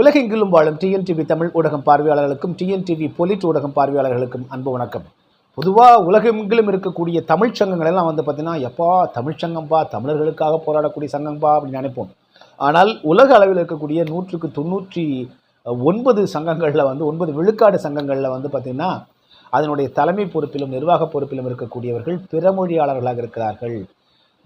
உலகெங்கிலும் வாழும் டிஎன்டிவி தமிழ் ஊடகம் பார்வையாளர்களுக்கும் டிஎன்டிவி பொலிட் ஊடகம் பார்வையாளர்களுக்கும் அன்பு வணக்கம். பொதுவாக உலகெங்கிலும் இருக்கக்கூடிய தமிழ் சங்கங்கள் எல்லாம் வந்து பார்த்தீங்கன்னா எப்பா தமிழ்ச் சங்கம்பா தமிழர்களுக்காக போராடக்கூடிய சங்கம்பா அப்படின்னு நினைப்போம். ஆனால் உலக அளவில் இருக்கக்கூடிய நூற்றுக்கு தொண்ணூற்றி ஒன்பது சங்கங்களில் வந்து ஒன்பது விழுக்காடு சங்கங்களில் வந்து பார்த்திங்கன்னா அதனுடைய தலைமை பொறுப்பிலும் நிர்வாக பொறுப்பிலும் இருக்கக்கூடியவர்கள் பிறமொழியாளர்களாக இருக்கிறார்கள்.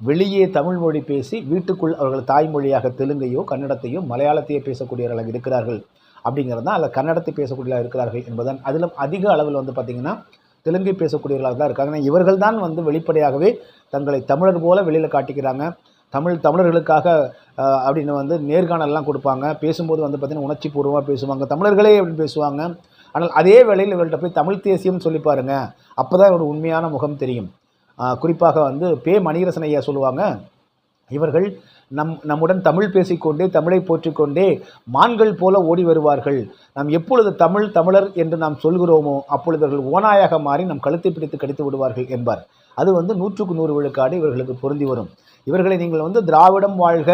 வெளியே தமிழ் மொழி பேசி வீட்டுக்குள் அவர்கள் தாய்மொழியாக தெலுங்கையோ கன்னடத்தையோ மலையாளத்தையோ பேசக்கூடியவர்களாக இருக்கிறார்கள் அப்படிங்கிறது தான் அதில் கன்னடத்தை பேசக்கூடியவர்களாக இருக்கிறார்கள் என்பதுதான். அதிலும் அதிக அளவில் வந்து பார்த்திங்கன்னா தெலுங்கை பேசக்கூடியவர்களாக தான் இருக்காங்க. ஆனால் இவர்கள் தான் வந்து வெளிப்படையாகவே தங்களை தமிழர் போல வெளியில் காட்டிக்கிறாங்க. தமிழ் தமிழர்களுக்காக அப்படின்னு வந்து நேர்காணல்லாம் கொடுப்பாங்க. பேசும்போது வந்து பார்த்திங்கன்னா உணர்ச்சி பூர்வமாக பேசுவாங்க. தமிழர்களே அப்படின்னு பேசுவாங்க. ஆனால் அதே வேளையில் இவர்கள்ட்ட போய் தமிழ் தேசியம் சொல்லி பாருங்கள் அப்போ தான் இவரோட உண்மையான முகம் தெரியும். குறிப்பாக வந்து பே மணிரசன் ஐயா சொல்லுவாங்க. இவர்கள் நம் நம்முடன் தமிழ் பேசிக்கொண்டே தமிழை போற்றிக்கொண்டே மான்கள் போல ஓடி வருவார்கள். நாம் எப்பொழுது தமிழ் தமிழர் என்று நாம் சொல்கிறோமோ அப்பொழுது இவர்கள் ஓனாயாக மாறி நம் கழுத்தை பிடித்து கடித்து விடுவார்கள் என்பார். அது வந்து நூற்றுக்கு நூறு விழுக்காடு இவர்களுக்கு பொருந்தி வரும். இவர்களை நீங்கள் வந்து திராவிடம் வாழ்க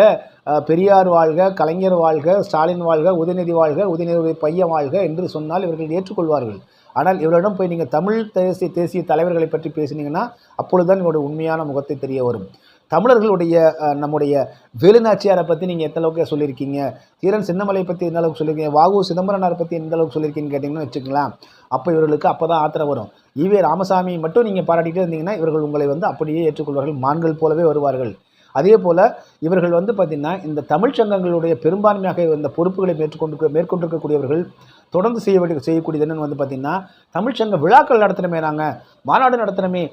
பெரியார் வாழ்க கலைஞர் வாழ்க ஸ்டாலின் வாழ்க உதயநிதி வாழ்க உதயநிதி பையன் வாழ்க என்று சொன்னால் இவர்கள் ஏற்றுக்கொள்வார்கள். ஆனால் இவரிடம் போய் நீங்கள் தமிழ் தேசிய தேசிய தலைவர்களை பற்றி பேசினீங்கன்னா அப்பொழுதுதான் இவருடைய உண்மையான முகத்தை தெரிய வரும். தமிழர்களுடைய நம்முடைய வேலுநாச்சியாரை பற்றி நீங்கள் எந்த அளவுக்கு சொல்லியிருக்கீங்க? தீரன் சின்னமலை பற்றி எந்த அளவுக்கு சொல்லியிருக்கீங்க? வாகு சிதம்பரனாரை பற்றி எந்த அளவுக்கு சொல்லியிருக்கீங்கன்னு கேட்டிங்கன்னு வச்சுக்கலாம் அப்போ இவர்களுக்கு அப்போ தான் ஆத்திரம் வரும். ஈவே ராமசாமி மட்டும் நீங்கள் பாராட்டிகிட்டே இருந்தீங்கன்னா இவர்கள் உங்களை வந்து அப்படியே ஏற்றுக்கொள்வார்கள். மான்கள் போலவே வருவார்கள். அதே போல் இவர்கள் வந்து பார்த்திங்கன்னா இந்த தமிழ்ச் சங்கங்களுடைய பெரும்பான்மையாக இந்த பொறுப்புகளை மேற்கொண்டு மேற்கொண்டிருக்கக்கூடியவர்கள் தொடர்ந்து செய்ய வேண்டிய செய்யக்கூடியது என்னென்னு வந்து பார்த்திங்கன்னா தமிழ்ச்சங்க விழாக்கள் நடத்தணுமே நாங்கள் மாநாடு நடத்தணுமே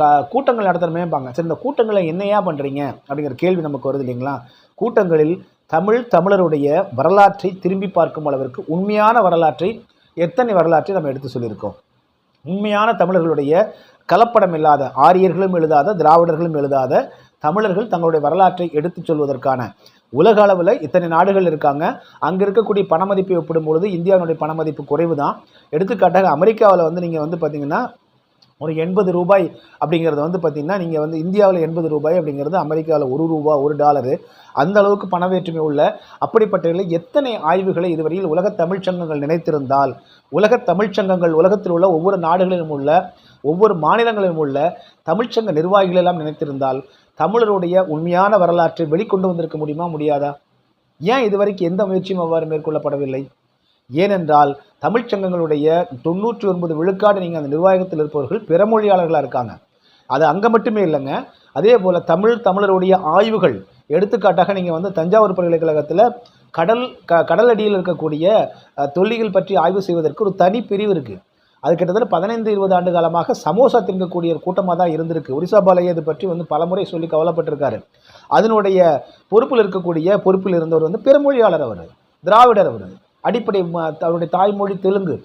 க கூட்டங்கள் நடத்தணுமேம்பாங்க. சரி இந்த கூட்டங்களை என்னையா பண்ணுறீங்க அப்படிங்கிற கேள்வி நமக்கு வருது இல்லைங்களா? கூட்டங்களில் தமிழ் தமிழருடைய வரலாற்றை திரும்பி பார்க்கும் அளவிற்கு உண்மையான வரலாற்றை எத்தனை வரலாற்றை நம்ம எடுத்து சொல்லியிருக்கோம்? உண்மையான தமிழர்களுடைய கலப்படம் இல்லாத ஆரியர்களும் எழுதாத திராவிடர்களும் எழுதாத தமிழர்கள் தங்களுடைய வரலாற்றை எடுத்துச் சொல்வதற்கான உலக அளவில் இத்தனை நாடுகள் இருக்காங்க. அங்கே இருக்கக்கூடிய பண மதிப்பை ஒப்பிடும்பொழுது இந்தியாவினுடைய பண மதிப்பு குறைவு தான் எடுத்துக்காட்டாக அமெரிக்காவில் வந்து நீங்கள் வந்து பார்த்தீங்கன்னா ஒரு எண்பது ரூபாய் அப்படிங்கிறது வந்து பார்த்திங்கன்னா நீங்கள் வந்து இந்தியாவில் எண்பது ரூபாய் அப்படிங்கிறது அமெரிக்காவில் ஒரு ரூபா ஒரு டாலரு. அந்த அளவுக்கு பண வேற்றுமை உள்ள அப்படிப்பட்ட எத்தனை ஆய்வுகளை இதுவரையில் உலக தமிழ்ச் சங்கங்கள் நினைத்திருந்தால் உலக தமிழ்ச் சங்கங்கள் உலகத்தில் உள்ள ஒவ்வொரு நாடுகளிலும் உள்ள ஒவ்வொரு மாநிலங்களிலும் உள்ள தமிழ்ச்சங்க நிர்வாகிகள் எல்லாம் நினைத்திருந்தால் தமிழருடைய உண்மையான வரலாற்றை வெளிக்கொண்டு வந்திருக்க முடியுமா முடியாதா? ஏன் இதுவரைக்கும் எந்த முயற்சியும் அவ்வாறு மேற்கொள்ளப்படவில்லை? ஏனென்றால் தமிழ்ச்சங்கங்களுடைய தொண்ணூற்றி ஒன்பது விழுக்காடு நீங்கள் அந்த நிர்வாகத்தில் இருப்பவர்கள் பிறமொழியாளர்களாக இருக்காங்க. அது அங்கே மட்டுமே இல்லைங்க. அதே போல் தமிழ் தமிழருடைய ஆய்வுகள் எடுத்துக்காட்டாக நீங்கள் வந்து தஞ்சாவூர் பல்கலைக்கழகத்தில் கடல் க கடல் அடியில் இருக்கக்கூடிய தொல்லிகள் தொல்லியல் பற்றி ஆய்வு செய்வதற்கு ஒரு தனி பிரிவு இருக்குது அது கிட்டத்தட்ட பதினைந்து இருபது ஆண்டு காலமாக சமோசா திங்கக்கூடிய ஒரு கூட்டமாக தான் இருந்திருக்கு. ஒரிசா பாலைய இது பற்றி வந்து பலமுறை சொல்லி கவலைப்பட்டிருக்காரு. அதனுடைய பொறுப்பில் இருக்கக்கூடிய பொறுப்பில் இருந்தவர் வந்து பெருமொழியாளர் அவர் திராவிடர் அவர். அடிப்படை ம- அவருடைய தாய்மொழி தெலுங்கு.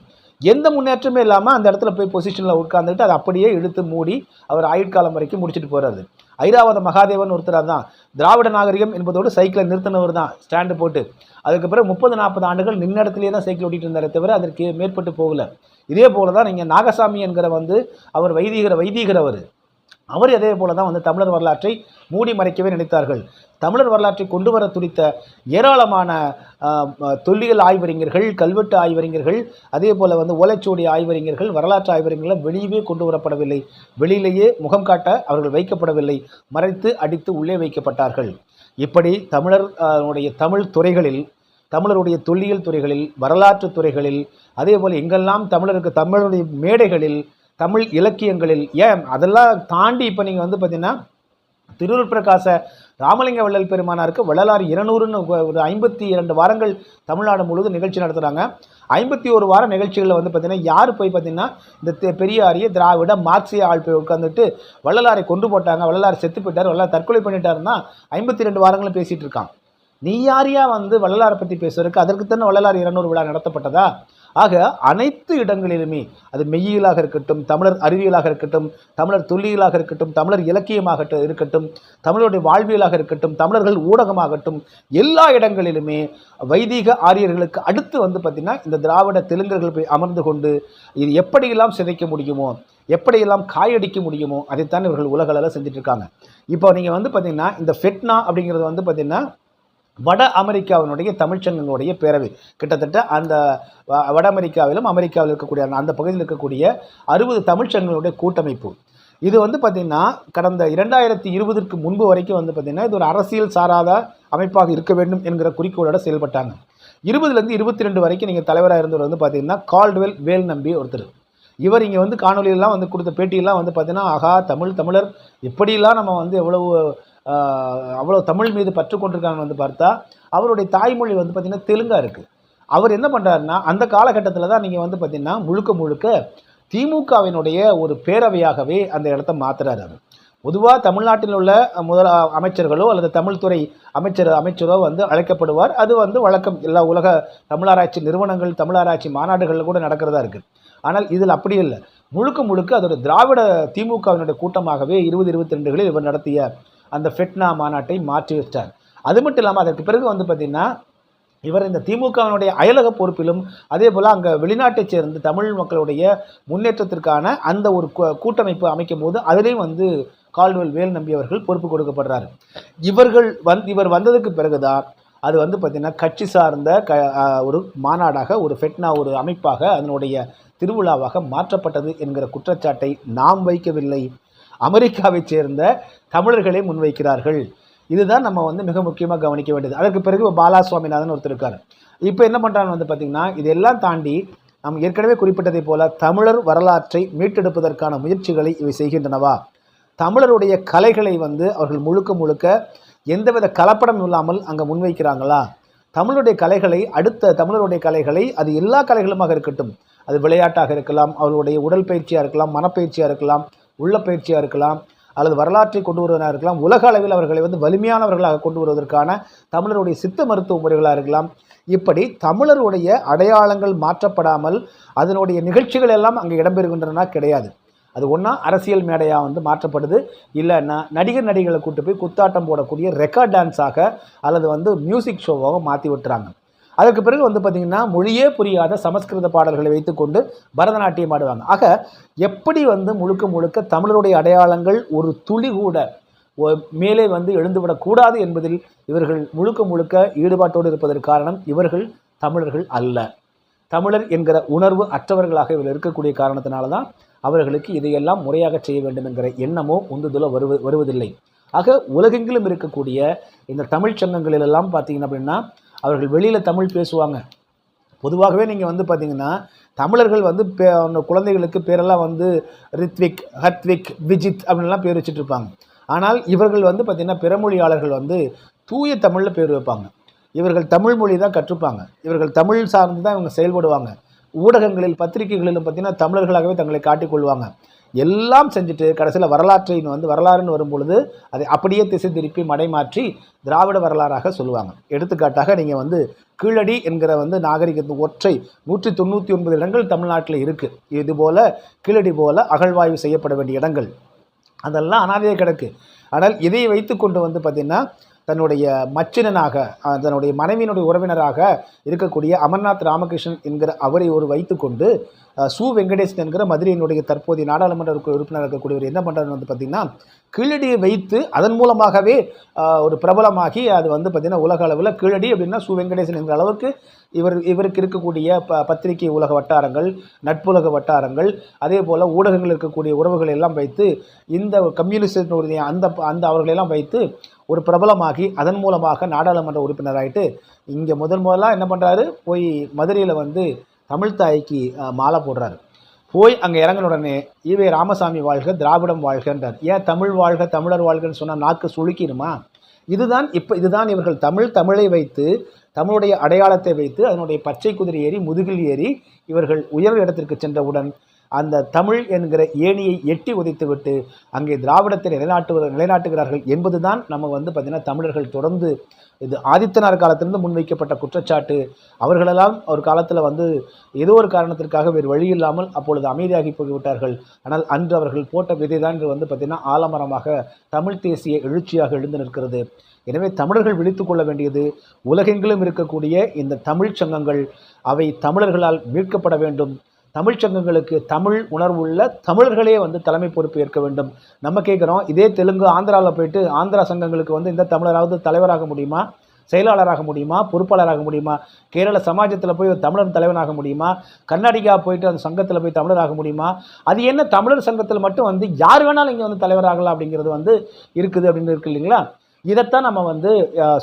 எந்த முன்னேற்றமே இல்லாமல் அந்த இடத்துல போய் பொசிஷனில் உட்கார்ந்துட்டு அதை அப்படியே இழுத்து மூடி அவர் ஆயுட்காலம் வரைக்கும் முடிச்சுட்டு போகிறாரு ஐராவத மகாதேவன் ஒருத்தராக தான் திராவிட நாகரிகம் என்பதோடு சைக்கிளை நிறுத்தினவர் தான் ஸ்டாண்டு போட்டு. அதுக்கு பிறகு முப்பது நாற்பது ஆண்டுகள் நின்னடத்துலேயே தான் சைக்கிள் ஓட்டிகிட்டு இருந்தாரே தவிர அதற்கு மேற்பட்டு போகல. இதே போல தான் நீங்கள் நாகசாமி என்கிற வந்து அவர் வைதிகர வைதீகர் அவர். அவர் அதே போல தான் வந்து தமிழர் வரலாற்றை மூடி மறைக்கவே நினைத்தார்கள். தமிழர் வரலாற்றை கொண்டு வர துடித்த ஏராளமான தொல்லியல் ஆய்வறிஞர்கள் கல்வெட்டு ஆய்வறிஞர்கள் அதே போல் வந்து ஓலைச்சுவடி ஆய்வறிஞர்கள் வரலாற்று ஆய்வறிஞர்கள் வெளியவே கொண்டு வரப்படவில்லை. வெளியிலேயே முகம் காட்ட அவர்கள் வைக்கப்படவில்லை. மறைத்து அடித்து உள்ளே வைக்கப்பட்டார்கள். இப்படி தமிழர் தமிழ் துறைகளில் தமிழருடைய தொல்லியல் துறைகளில் வரலாற்று துறைகளில் அதே போல் எங்கெல்லாம் தமிழருக்கு தமிழருடைய மேடைகளில் தமிழ் இலக்கியங்களில். ஏன்? அதெல்லாம் தாண்டி இப்போ நீங்கள் வந்து பார்த்தீங்கன்னா திருவூர் பிரகாச ராமலிங்க வள்ளல் பெருமானாருக்கு வள்ளலார் இருநூறுன்னு ஒரு ஐம்பத்தி இரண்டு வாரங்கள் தமிழ்நாடு முழுவதும் நிகழ்ச்சி நடத்துகிறாங்க ஐம்பத்தி ஒரு வார நிகழ்ச்சிகளில் வந்து பார்த்தீங்கன்னா யார் போய் பார்த்தீங்கன்னா இந்த தெ- பெரியாரிய திராவிட மார்க்சிய ஆள் போய் உட்காந்துட்டு வள்ளலாரை கொண்டு போட்டாங்க. வள்ளலார் செத்து போயிட்டார். வள்ளலார் தற்கொலை பண்ணிட்டாருன்னா ஐம்பத்தி ரெண்டு வாரங்களும் பேசிகிட்டு இருக்கான். நீ யாரையா வந்து வள்ளலாரை பற்றி பேசுறதுக்கு? அதற்குத்தானே வள்ளலார் இருநூறு விழா நடத்தப்பட்டதா? ஆக அனைத்து இடங்களிலுமே அது மெய்யியலாக இருக்கட்டும் தமிழர் அறிவியலாக இருக்கட்டும் தமிழர் தொல்லியலாக இருக்கட்டும் தமிழர் இலக்கியமாக இருக்கட்டும் தமிழருடைய வாழ்வியலாக இருக்கட்டும் தமிழர்கள் ஊடகமாகட்டும் எல்லா இடங்களிலுமே வைதிக ஆரியர்களுக்கு அடுத்து வந்து பார்த்திங்கன்னா இந்த திராவிட தெலுங்கர்கள் போய் அமர்ந்து கொண்டு இது எப்படியெல்லாம் சிதைக்க முடியுமோ எப்படியெல்லாம் காயடிக்க முடியுமோ அதைத்தான் இவர்கள் உலகளவில் செஞ்சுட்டு இருக்காங்க. இப்போ நீங்கள் வந்து பார்த்தீங்கன்னா இந்த ஃபெட்னா அப்படிங்கிறது வந்து பார்த்திங்கன்னா வட அமெரிக்காவினுடைய தமிழ்ச்சங்கங்களுடைய பேரவை. கிட்டத்தட்ட அந்த வ- வட அமெரிக்காவிலும் அமெரிக்காவில் இருக்கக்கூடிய அந்த- அந்த பகுதியில் இருக்கக்கூடிய அறுபது தமிழ்ச்சங்கங்களுடைய கூட்டமைப்பு. இது வந்து பார்த்திங்கன்னா கடந்த இரண்டாயிரத்தி இருபதற்கு முன்பு வரைக்கும் வந்து பார்த்திங்கன்னா இது ஒரு அரசியல் சாராத அமைப்பாக இருக்க வேண்டும் என்கிற குறிக்கோளோட செயல்பட்டாங்க. இருபதுலேருந்து இருபத்தி ரெண்டு வரைக்கும் நீங்கள் தலைவராக இருந்தவர் வந்து பார்த்தீங்கன்னா கால்டுவெல் வேல் நம்பி ஒருத்தர். இவர் இங்கே வந்து காணொலியெல்லாம் வந்து கொடுத்த பேட்டியெல்லாம் வந்து பார்த்தீங்கன்னா ஆகா தமிழ் தமிழர் இப்படியெல்லாம் நம்ம வந்து எவ்வளவு அவ்வளோ தமிழ் மீது பற்று கொண்டிருக்காங்கன்னு வந்து பார்த்தா அவருடைய தாய்மொழி வந்து பார்த்திங்கன்னா தெலுங்காக இருக்குது அவர் என்ன பண்ணுறாருன்னா அந்த காலகட்டத்தில் தான் நீங்கள் வந்து பார்த்திங்கன்னா முழுக்க முழுக்க திமுகவினுடைய ஒரு பேரவையாகவே அந்த இடத்த மாற்றுறாரு அவர். பொதுவாக தமிழ்நாட்டில் உள்ள முதல் அமைச்சர்களோ அல்லது தமிழ்துறை அமைச்சர் அமைச்சரோ வந்து அழைக்கப்படுவார். அது வந்து வழக்கம். எல்லா உலக தமிழாராய்ச்சி நிறுவனங்கள் தமிழாராய்ச்சி மாநாடுகளில் கூட நடக்கிறதா இருக்குது ஆனால் இதில் அப்படி இல்லை. முழுக்க முழுக்க அதோட திராவிட திமுகவினுடைய கூட்டமாகவே இருபது இருபத்தி ரெண்டுகளில் இவர் நடத்திய அந்த ஃபெட்னா மாநாட்டை மாற்றி வச்சார் அது மட்டும் இல்லாமல் அதற்கு பிறகு வந்து பார்த்திங்கன்னா இவர் இந்த திமுகவினுடைய அயலக பொறுப்பிலும் அதே போல் அங்கே வெளிநாட்டைச் சேர்ந்து தமிழ் மக்களுடைய முன்னேற்றத்திற்கான அந்த ஒரு கூட்டமைப்பு அமைக்கும் போது அதிலையும் வந்து கால்வெல் வேல் நம்பி அவர்கள் பொறுப்பு கொடுக்கப்படுறாரு. இவர்கள் வந் இவர் வந்ததுக்கு பிறகுதான் அது வந்து பார்த்திங்கன்னா கட்சி சார்ந்த க ஒரு மாநாடாக ஒரு ஃபெட்னா ஒரு அமைப்பாக அதனுடைய திருவிழாவாக மாற்றப்பட்டது என்கிற குற்றச்சாட்டை நாம் வைக்கவில்லை. அமெரிக்காவைச் சேர்ந்த தமிழர்களை முன்வைக்கிறார்கள். இதுதான் நம்ம வந்து மிக முக்கியமாக கவனிக்க வேண்டியது. அதற்கு பிறகு பாலா சுவாமிநாதன் ஒருத்தர் இருக்கார். இப்போ என்ன பண்ணுறான்னு வந்து பார்த்திங்கன்னா இதெல்லாம் தாண்டி நாம் ஏற்கனவே குறிப்பிட்டதைப் போல தமிழர் வரலாற்றை மீட்டெடுப்பதற்கான முயற்சிகளை இவை செய்கின்றனவா? தமிழருடைய கலைகளை வந்து அவர்கள் முழுக்க முழுக்க எந்தவித கலப்படம் இல்லாமல் அங்கே முன்வைக்கிறாங்களா? தமிழருடைய கலைகளை அடுத்த தமிழருடைய கலைகளை அது எல்லா கலைகளுமாக இருக்கட்டும். அது விளையாட்டாக இருக்கலாம் அவர்களுடைய உடல் பயிற்சியாக இருக்கலாம் மனப்பயிற்சியாக இருக்கலாம் உள்ள பயிற்சியாக இருக்கலாம் அல்லது வரலாற்றை கொண்டு வருவதாக இருக்கலாம் உலக அளவில் அவர்களை வந்து வலிமையானவர்களாக கொண்டு வருவதற்கான தமிழருடைய சித்த மருத்துவ முறைகளாக இருக்கலாம். இப்படி தமிழருடைய அடையாளங்கள் மாற்றப்படாமல் அதனுடைய நிகழ்ச்சிகள் எல்லாம் அங்கே இடம்பெறுகின்றன கிடையாது. அது ஒன்றா அரசியல் மேடையாக வந்து மாற்றப்படுது. இல்லைன்னா நடிகர் நடிகளை கூட்டு போய் குத்தாட்டம் போடக்கூடிய ரெக்கார்ட் டான்ஸாக அல்லது வந்து மியூசிக் ஷோவாக மாற்றி விட்டுறாங்க. அதற்கு பிறகு வந்து பார்த்திங்கன்னா மொழியே புரியாத சமஸ்கிருத பாடல்களை வைத்துக்கொண்டு பரதநாட்டியம் ஆடுவாங்க. ஆக எப்படி வந்து முழுக்க முழுக்க தமிழருடைய அடையாளங்கள் ஒரு துளி கூட மேலே வந்து எழுந்துவிடக்கூடாது என்பதில் இவர்கள் முழுக்க முழுக்க ஈடுபாட்டோடு இருப்பதற்கு காரணம் இவர்கள் தமிழர்கள் அல்ல. தமிழர் என்கிற உணர்வு அற்றவர்களாக இவர்கள் இருக்கக்கூடிய காரணத்தினால தான் அவர்களுக்கு இதையெல்லாம் முறையாக செய்ய வேண்டும் என்கிற எண்ணமோ உந்துதலோ வருவ வருவதில்லை. ஆக உலகெங்கிலும் இருக்கக்கூடிய இந்த தமிழ்ச் சங்கங்களிலெல்லாம் பார்த்தீங்க அப்படின்னா அவர்கள் வெளியில் தமிழ் பேசுவாங்க. பொதுவாகவே நீங்கள் வந்து பார்த்தீங்கன்னா தமிழர்கள் வந்து பே அந்த குழந்தைகளுக்கு பேரெல்லாம் வந்து ரித்விக் ஹத்விக் விஜித் அப்படின்லாம் பேர் வச்சுட்டு இருப்பாங்க. ஆனால் இவர்கள் வந்து பார்த்திங்கன்னா பிறமொழியாளர்கள் வந்து தூய தமிழில் பேர் வைப்பாங்க. இவர்கள் தமிழ் மொழி தான் கற்றுப்பாங்க. இவர்கள் தமிழ் சார்ந்து தான் இவங்க செயல்படுவாங்க. ஊடகங்களில் பத்திரிகைகளிலும் பார்த்தீங்கன்னா தமிழர்களாகவே தங்களை காட்டிக்கொள்வாங்க எல்லாம் செஞ்சுட்டு கடைசியில் வரலாற்றை வந்து வரலாறுன்னு வரும்பொழுது அதை அப்படியே திசை திருப்பி மடைமாற்றி திராவிட வரலாறாக சொல்லுவாங்க. எடுத்துக்காட்டாக நீங்கள் வந்து கீழடி என்கிற வந்து நாகரிகத்தின் ஒற்றை நூற்றி தொண்ணூற்றி ஒன்பது இடங்கள் தமிழ்நாட்டில் இருக்குது இதுபோல் கீழடி போல அகழ்வாய்வு செய்யப்பட வேண்டிய இடங்கள். அதெல்லாம் அனாதையே கிடக்கு. ஆனால் இதை வைத்து கொண்டு வந்து பார்த்திங்கன்னா தன்னுடைய மச்சினனாக தன்னுடைய மனைவியினுடைய உறவினராக இருக்கக்கூடிய அமர்நாத் ராமகிருஷ்ணன் என்கிற அவரை ஒரு வைத்துக்கொண்டு சு வெங்கடேசன் என்கிற மதுரையினுடைய தற்போதைய நாடாளுமன்ற உறுப்பினர் இருக்கக்கூடியவர் என்ன பண்ணுறாரு வந்து பார்த்திங்கன்னா கீழடியை வைத்து அதன் மூலமாகவே ஒரு பிரபலமாகி அது வந்து பார்த்திங்கன்னா உலக அளவில் கீழடி அப்படின்னா சு வெங்கடேசன் என்கிற அளவுக்கு இவர் இவருக்கு இருக்கக்கூடிய ப பத்திரிகை உலக வட்டாரங்கள் நட்புலக வட்டாரங்கள் அதே போல் ஊடகங்கள் இருக்கக்கூடிய உறவுகள் எல்லாம் வைத்து இந்த கம்யூனிஸ்டினுடைய அந்த அந்த அவர்களெல்லாம் வைத்து ஒரு பிரபலமாகி அதன் மூலமாக நாடாளுமன்ற உறுப்பினராகிட்டு இங்கே முதல் முதலாக என்ன பண்ணுறாரு போய் மதுரையில் வந்து தமிழ் தாய்க்கு மாலை போடுறாரு. போய் அங்கே இறங்கின உடனே ஈவே ராமசாமி வாழ்க திராவிடம் வாழ்கன்றார். ஏன் தமிழ் வாழ்க தமிழர் வாழ்கன்னு சொன்னால் நாக்கு சுழுக்கிடுமா இதுதான் இப்போ இதுதான் இவர்கள் தமிழ் தமிழை வைத்து தமிழுடைய அடையாளத்தை வைத்து அதனுடைய பச்சை குதிரை ஏறி முதுகில் ஏறி இவர்கள் உயர் இடத்திற்கு சென்றவுடன் அந்த தமிழ் என்கிற ஏணியை எட்டி உதைத்துவிட்டு அங்கே திராவிடத்தை நிலைநாட்டு நிலைநாட்டுகிறார்கள் என்பதுதான் நம்ம வந்து பார்த்திங்கன்னா தமிழர்கள் தொடர்ந்து இது ஆதித்தனார் காலத்திலிருந்து முன்வைக்கப்பட்ட குற்றச்சாட்டு. அவர்களெல்லாம் ஒரு காலத்தில் வந்து ஏதோ ஒரு காரணத்திற்காக வேறு வழி இல்லாமல் அப்பொழுது அமைதியாகி போய்விட்டார்கள். ஆனால் அன்று அவர்கள் போட்ட விதை தான் வந்து பார்த்திங்கன்னா ஆலமரமாக தமிழ் தேசிய எழுச்சியாக எழுந்து நிற்கிறது. எனவே தமிழர்கள் விழித்து கொள்ள வேண்டியது உலகெங்கிலும் இருக்கக்கூடிய இந்த தமிழ்ச் சங்கங்கள். அவை தமிழர்களால் மீட்கப்பட வேண்டும். தமிழ்ச் சங்கங்களுக்கு தமிழ் உணர்வுள்ள தமிழர்களே வந்து தலைமை பொறுப்பு ஏற்க வேண்டும். நம்ம கேட்குறோம் இதே தெலுங்கு ஆந்திராவில் போயிட்டு ஆந்திரா சங்கங்களுக்கு வந்து இந்த தமிழராவது தலைவராக முடியுமா? செயலாளராக முடியுமா? பொறுப்பாளராக முடியுமா? கேரள சமாஜத்தில் போய் ஒரு தமிழர் தலைவனாக முடியுமா? கர்நாடகா போயிட்டு அந்த சங்கத்தில் போய் தமிழராக முடியுமா? அது என்ன தமிழர் சங்கத்தில் மட்டும் வந்து யார் வேணாலும் இங்கே வந்து தலைவராகலாம் அப்படிங்கிறது வந்து இருக்குது அப்படின்னு இருக்கு இல்லைங்களா? இதைத்தான் நம்ம வந்து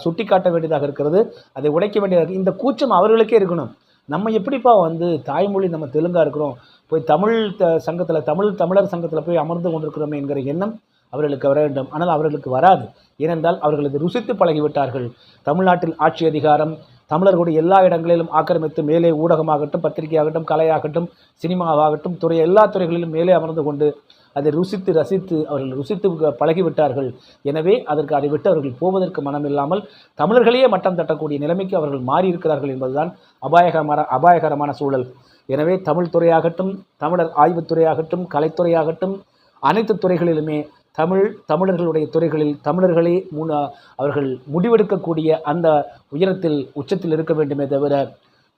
சுட்டி காட்ட வேண்டியதாக இருக்கிறது. அதை உடைக்க வேண்டியதாக இந்த கூச்சம் அவர்களுக்கே இருக்கணும். நம்ம எப்படிப்பா வந்து தாய்மொழி நம்ம தெலுங்காக இருக்கிறோம்? போய் தமிழ் த- சங்கத்தில் தமிழ் தமிழர் சங்கத்தில் போய் அமர்ந்து கொண்டிருக்கிறோமே என்கிற எண்ணம் அவர்களுக்கு வர வேண்டும். ஆனால் அவர்களுக்கு வராது. ஏனென்றால் அவர்களது ருசித்து பழகிவிட்டார்கள். தமிழ்நாட்டில் ஆட்சி அதிகாரம் தமிழர்களுடைய எல்லா இடங்களிலும் ஆக்கிரமித்து மேலே ஊடகமாகட்டும் பத்திரிகையாகட்டும் கலையாகட்டும் சினிமாவாகட்டும் துறை எல்லா துறைகளிலும் மேலே அமர்ந்து கொண்டு அதை ருசித்து ரசித்து அவர்கள் ருசித்து பழகிவிட்டார்கள். எனவே அதற்கு அதை விட்டு அவர்கள் போவதற்கு மனமில்லாமல் தமிழர்களையே மட்டம் தட்டக்கூடிய நிலைமைக்கு அவர்கள் மாறி இருக்கிறார்கள் என்பதுதான் அபாயகரமான அபாயகரமான சூழல். எனவே தமிழ் துறையாகட்டும் தமிழர் ஆய்வுத்துறையாகட்டும் கலைத்துறையாகட்டும் அனைத்து துறைகளிலுமே தமிழ் தமிழர்களுடைய துறைகளில் தமிழர்களே முன் அவர்கள் முடிவெடுக்கக்கூடிய அந்த உயரத்தில் உச்சத்தில் இருக்க வேண்டுமே தவிர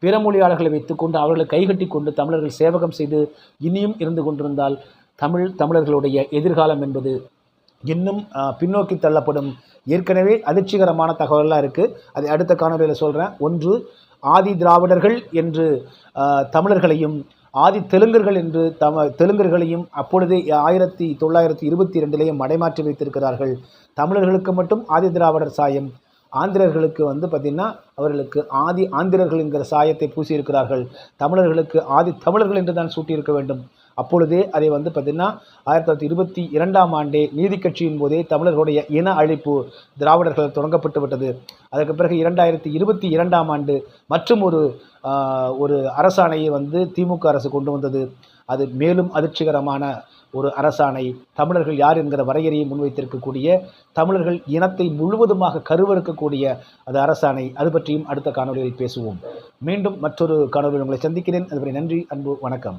பிற மொழியாளர்களை வைத்துக்கொண்டு அவர்களை கைகட்டி கொண்டு தமிழர்கள் சேவகம் செய்து இனியும் இருந்து கொண்டிருந்தால் தமிழ் தமிழர்களுடைய எதிர்காலம் என்பது இன்னும் பின்னோக்கி தள்ளப்படும். ஏற்கனவே அதிர்ச்சிகரமான தகவலாக இருக்குது அதை அடுத்த காணொலியில் சொல்கிறேன் ஒன்று ஆதி திராவிடர்கள் என்று தமிழர்களையும் ஆதி தெலுங்கர்கள் என்று தம தெலுங்கர்களையும் அப்பொழுதே ஆயிரத்தி தொள்ளாயிரத்தி இருபத்தி ரெண்டிலேயும் மடைமாற்றி வைத்திருக்கிறார்கள். தமிழர்களுக்கு மட்டும் ஆதி திராவிடர் சாயம். ஆந்திரர்களுக்கு வந்து பார்த்திங்கன்னா அவர்களுக்கு ஆதி ஆந்திரர்கள் என்கிற சாயத்தை பூசியிருக்கிறார்கள். தமிழர்களுக்கு ஆதி தமிழர்கள் என்று தான் சூட்டியிருக்க வேண்டும். அப்பொழுதே அதை வந்து பார்த்திங்கன்னா ஆயிரத்தி தொள்ளாயிரத்தி இருபத்தி இரண்டாம் ஆண்டே நீதி கட்சியின் போதே தமிழர்களுடைய இன அழிப்பு திராவிடர்கள் தொடங்கப்பட்டு விட்டது. அதற்கு பிறகு இரண்டாயிரத்தி இருபத்தி இரண்டாம் ஆண்டு மற்றும் ஒரு ஒரு அரசாணையை வந்து திமுக அரசு கொண்டு வந்தது. அது மேலும் அதிர்ச்சிகரமான ஒரு அரசாணை. தமிழர்கள் யார் என்கிற வரையறையை முன்வைத்திருக்கக்கூடிய தமிழர்கள் இனத்தை முழுவதுமாக கருவறுக்கக்கூடிய அது அரசாணை. அது பற்றியும் அடுத்த காணொலியில் பேசுவோம். மீண்டும் மற்றொரு காணொலியில் உங்களை சந்திக்கிறேன். அதுபடி நன்றி அன்பு வணக்கம்.